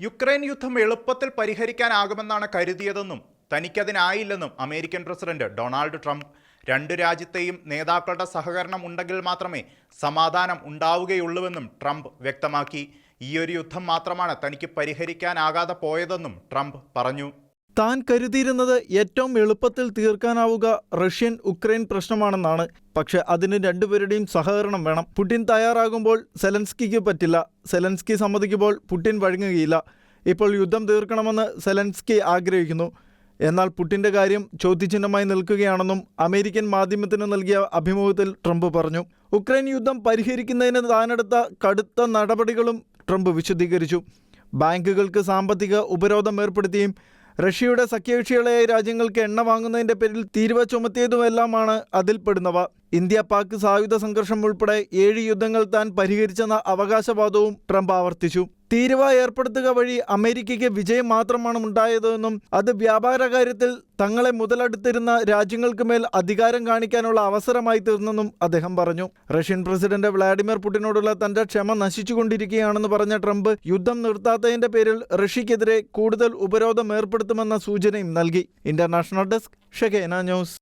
Ukraine യുദ്ധം എളുപ്പത്തിൽ പരിഹരിക്കാനാകുമെന്നാണ് കരുതിയതെന്നും തനിക്കതിനായില്ലെന്നും അമേരിക്കൻ പ്രസിഡന്റ് ഡൊണാൾഡ് ട്രംപ്. രണ്ട് രാജ്യത്തെയും നേതാക്കളുടെ സഹകരണം ഉണ്ടെങ്കിൽ മാത്രമേ സമാധാനം ഉണ്ടാവുകയുള്ളൂവെന്നും ട്രംപ് വ്യക്തമാക്കി. ഈയൊരു യുദ്ധം മാത്രമാണ് തനിക്ക് പരിഹരിക്കാനാകാതെ പോയതെന്നും ട്രംപ് പറഞ്ഞു. താൻ കരുതിയിരുന്നത് ഏറ്റവും എളുപ്പത്തിൽ തീർക്കാനാവുക റഷ്യൻ ഉക്രൈൻ പ്രശ്നമാണെന്നാണ്. പക്ഷെ അതിന് രണ്ടുപേരുടെയും സഹകരണം വേണം. പുടിൻ തയ്യാറാകുമ്പോൾ സെലൻസ്കിക്ക് പറ്റില്ല. സെലൻസ്കി സമ്മതിക്കുമ്പോൾ പുടിൻ വഴങ്ങുകയില്ല. ഇപ്പോൾ യുദ്ധം തീർക്കണമെന്ന് സെലൻസ്കി ആഗ്രഹിക്കുന്നു. എന്നാൽ പുടിന്റെ കാര്യം ചോദ്യചിഹ്നമായി നിൽക്കുകയാണെന്നും അമേരിക്കൻ മാധ്യമത്തിന് നൽകിയ അഭിമുഖത്തിൽ ട്രംപ് പറഞ്ഞു. ഉക്രൈൻ യുദ്ധം പരിഹരിക്കുന്നതിന് താനെടുത്ത കടുത്ത നടപടികളും ട്രംപ് വിശദീകരിച്ചു. ബാങ്കുകൾക്ക് സാമ്പത്തിക ഉപരോധം ഏർപ്പെടുത്തിയും റഷ്യയുടെ സഖ്യകക്ഷികളായ രാജ്യങ്ങൾക്ക് എണ്ണ വാങ്ങുന്നതിന്റെ പേരിൽ തീരുവ ചുമത്തിയതുമെല്ലാമാണ് അതിൽപ്പെടുന്നവ. ഇന്ത്യ പാക് സായുധ സംഘർഷം ഉൾപ്പെടെ ഏഴ് യുദ്ധങ്ങൾ താൻ പരിഹരിച്ചെന്ന അവകാശവാദവും ട്രംപ് ആവർത്തിച്ചു. തീരുവ ഏർപ്പെടുത്തുക വഴി അമേരിക്കയ്ക്ക് വിജയം മാത്രമാണ് ഉണ്ടായതെന്നും അത് വ്യാപാര കാര്യത്തിൽ തങ്ങളെ മുതലെടുത്തിരുന്ന രാജ്യങ്ങൾക്ക് മേൽ അധികാരം കാണിക്കാനുള്ള അവസരമായി തീർന്നെന്നും അദ്ദേഹം പറഞ്ഞു. റഷ്യൻ പ്രസിഡന്റ് വ്ളാഡിമിർ പുടിനോടുള്ള തന്റെ ക്ഷമ നശിച്ചുകൊണ്ടിരിക്കുകയാണെന്ന് പറഞ്ഞ ട്രംപ് യുദ്ധം നിർത്താത്തതിന്റെ പേരിൽ റഷ്യക്കെതിരെ കൂടുതൽ ഉപരോധം ഏർപ്പെടുത്തുമെന്ന സൂചനയും നൽകി. International desk Shekinah news.